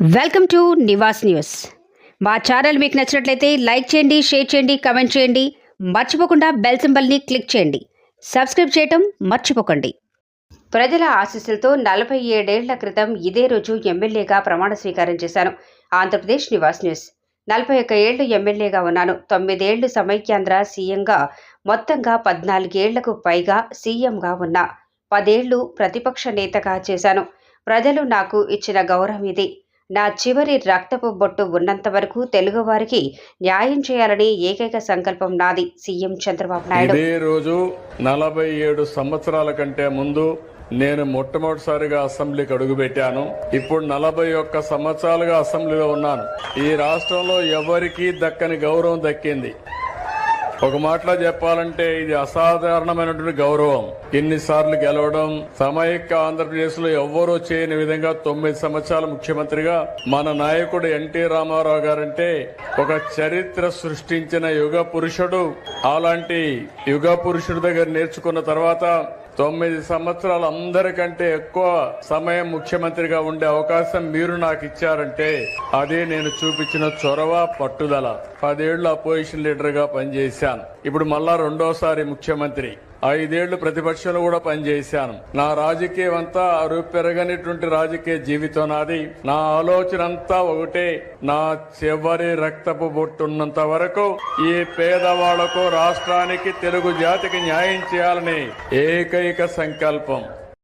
Welcome to Nivas news. మా channel మీకు నచ్చినట్లయితే లైక్ చేయండి షేర్ చేయండి కమెంట్ చేయండి. మర్చిపోకుండా బెల్ సింబల్ని క్లిక్ చేయండి. సబ్స్క్రైబ్ చేయటం మర్చిపోకండి. ప్రజల ఆశీస్సులతో నలభై ఏడేళ్ళ క్రితం ఇదే రోజు ఎమ్మెల్యేగా ప్రమాణ స్వీకారం చేశాను. ఆంధ్రప్రదేశ్ నివాస్ న్యూస్. నలభై ఒక్క ఏళ్ళు ఎమ్మెల్యేగా ఉన్నాను. తొమ్మిదేళ్ళు సమైక్యాంధ్ర సీఎంగా మొత్తంగా పద్నాలుగేళ్ళకు పైగా సీఎంగా ఉన్నా. పదేళ్ళు ప్రతిపక్ష నేతగా చేశాను. ప్రజలు నాకు ఇచ్చిన గౌరవం ఇది. నా చివరి రక్తపు బొట్టు ఉన్నంత వరకు తెలుగువారికి న్యాయం చేయాలని ఏకైక సంకల్పం నాది సీఎం చంద్రబాబు నాయుడు. ఇదే రోజు నలభై ఏడు సంవత్సరాల కంటే ముందు నేను మొట్టమొదటిసారిగా అసెంబ్లీకి అడుగుపెట్టాను ఇప్పుడు నలభై ఒక్క సంవత్సరాలుగా అసెంబ్లీలో ఉన్నాను. ఈ రాష్ట్రంలో ఎవరికీ దక్కని గౌరవం దక్కింది. ఒక మాటలో చెప్పాలంటే ఇది అసాధారణమైనటువంటి గౌరవం. ఎన్నిసార్లు గెలవడం సమైక్య ఆంధ్రప్రదేశ్లో ఎవ్వరూ చేయని విధంగా తొమ్మిది సంవత్సరాల ముఖ్యమంత్రిగా మన నాయకుడు ఎన్టీ రామారావు గారంటే ఒక చరిత్ర సృష్టించిన యుగ పురుషుడు. అలాంటి యుగ పురుషుడి దగ్గర నేర్చుకున్న తర్వాత తొమ్మిది సంవత్సరాలు అందరికంటే ఎక్కువ సమయం ముఖ్యమంత్రిగా ఉండే అవకాశం మీరు నాకు ఇచ్చారంటే అదే నేను చూపించిన చొరవ పట్టుదల. పదేళ్ళు అపోజిషన్ లీడర్గా పనిచేశాను. ఇప్పుడు మళ్ళా రెండోసారి ముఖ్యమంత్రి. ఐదేళ్ళు ప్రతిపక్షంలో కూడా పనిచేశాను. నా రాజకీయం అంతా అరువు పెరగనిటువంటి రాజకీయ జీవితం నాది. నా ఆలోచన అంతా ఒకటే. నా చివరి రక్తపు బొట్టున్నంత వరకు ఈ పేదవాళ్ళకు రాష్ట్రానికి తెలుగు జాతికి న్యాయం చేయాలని ఏకైక సంకల్పం.